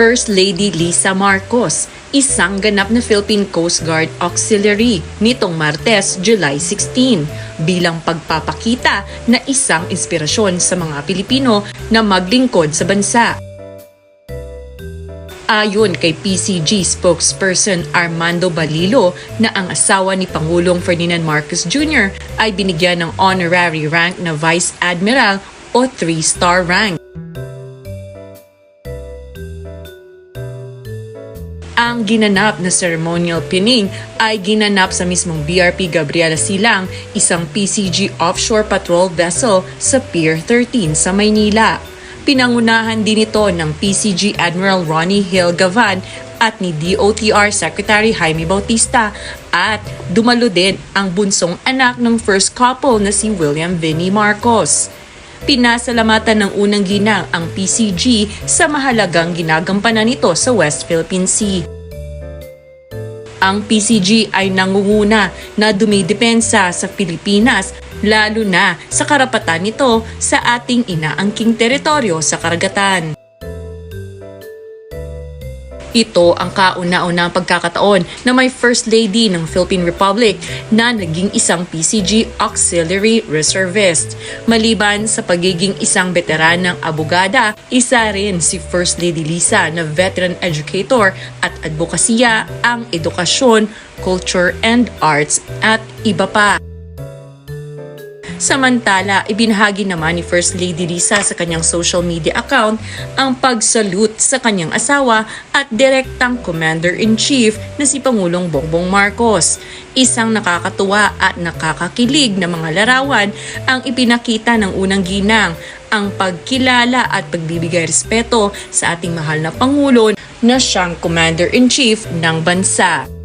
First Lady Lisa Marcos, isang ganap na Philippine Coast Guard Auxiliary nitong Martes, July 16, bilang pagpapakita na isang inspirasyon sa mga Pilipino na maglingkod sa bansa. Ayon kay PCG spokesperson Armando Balilo na ang asawa ni Pangulong Ferdinand Marcos Jr. ay binigyan ng honorary rank na Vice Admiral o 3-star rank. Ang ginanap na ceremonial pinning ay ginanap sa mismong BRP Gabriela Silang, isang PCG offshore patrol vessel sa Pier 13 sa Maynila. Pinangunahan din ito ng PCG Admiral Ronnie Hill Gavan at ni DOTR Secretary Jaime Bautista at dumalo din ang bunsong anak ng first couple na si William Vinnie Marcos. Pinasalamatan ng unang ginang ang PCG sa mahalagang ginagampanan nito sa West Philippine Sea. Ang PCG ay nangunguna na dumidepensa sa Pilipinas lalo na sa karapatan nito sa ating inaangking teritoryo sa karagatan. Ito ang kauna-unang pagkakataon na may First Lady ng Philippine Republic na naging isang PCG Auxiliary Reservist. Maliban sa pagiging isang veteranang abogada, isa rin si First Lady Lisa na veteran educator at advokasya ang edukasyon, culture and arts at iba pa. Samantala, ibinahagi naman ni First Lady Lisa sa kanyang social media account ang pagsalute sa kanyang asawa at direktang Commander-in-Chief na si Pangulong Bongbong Marcos. Isang nakakatuwa at nakakakilig na mga larawan ang ipinakita ng unang ginang ang pagkilala at pagbibigay respeto sa ating mahal na Pangulo na siyang Commander-in-Chief ng bansa.